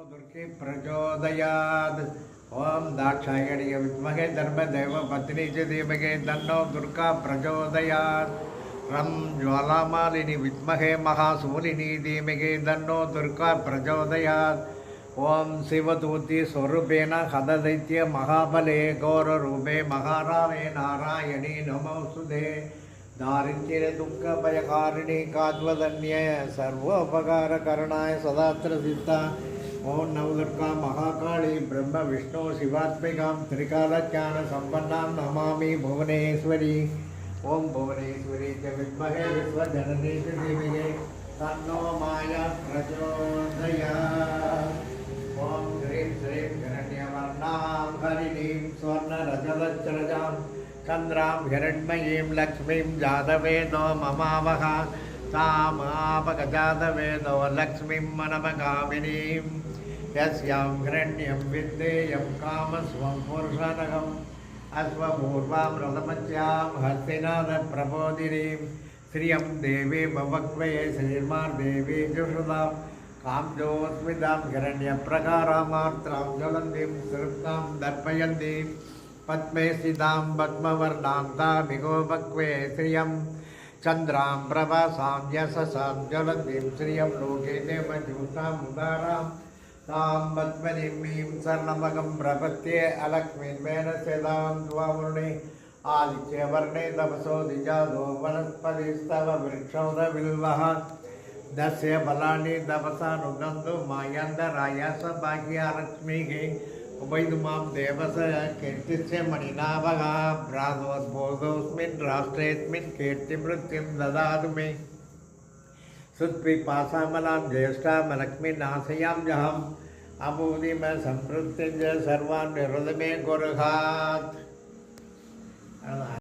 दुर्गे प्रचोदयात् ॐ दाक्षायणीय विद्महे धर्मदेव पत्नी च धीमहि दुर्गा प्रचोदयात् रं ज्वालामालिनि विद्महे महासूलिनि धीमहि तन्नो दुर्गा प्रचोदयात् ॐ शिवदूति स्वरूपेण हददैत्य महाबले घोररूपे महारावे नारायणी नमोऽस्तुते दारिद्र्य दुःख भयकारिणी कात्वदन्य सर्वोपकारकरणाय सदात्र सिद्धा ఓం నవదుర్గా మహాకాళి బ్రహ్మ విష్ణు శివాత్మికాం త్రికాలజ్ఞాన సంపన్నాం నమామి భువనేశ్వరి. ఓం భువనేశ్వరి చ విద్మహే విశ్వజననీతి దేవిగే తన్నో మాయా ప్రచోదయా. ఓం హ్రీం శ్రీం హిరణ్యవర్ణాం హరిణీం స్వర్ణరజలచ్చరజాం చంద్రాం హిరణ్మయీం లక్ష్మీం జాతవేదో మమావహ तामापगजातवेदो लक्ष्मीं मनमगामिनीं यस्यां हिरण्यं विद्येयं कामस्वं पुरुषनगम् अश्वपूर्वां रथमच्यां हस्तिनाथप्रबोधिनीं श्रियं देवी भवक्वये श्रीर्मार्देवी जुषुतां काब्जोस्मितां हिरण्यप्रकारामात्रां ज्वलन्तीं सृप्तां दर्पयन्तीं पद्मे स्थितां पद्मवर्णां तामिगो भक्वे श्रियं చంద్రాం ప్రభాసాం యశసాం జ్వలతీం శ్రియం లోకే దేవజూషాం ఉదారాం తాం పద్మనీం మీం సర్ణమగం ప్రపత్యే అలక్ష్మీన్మేనసేదాం ద్వాముని ఆదిత్యవర్ణే తపసో దిజాదో వనస్పతిస్తవ వృక్షౌరవిల్వహ దస్య ఫలాన్ని తపసానుగంధు మాయందరాయ స భాగ్యాలక్ష్మీ माँ देवस कीर्तिस्य मणिनाभः भ्रातोद्बोधोऽस्मिन् राष्ट्रेऽस्मिन् कीर्तिमृत्युं ददातु मे सुत्पिपासामलां ज्येष्ठामलक्ष्मीनाशयां जहम् अबूदिम सम्पृत्तिं च सर्वान् विरुद मे गुरुहात्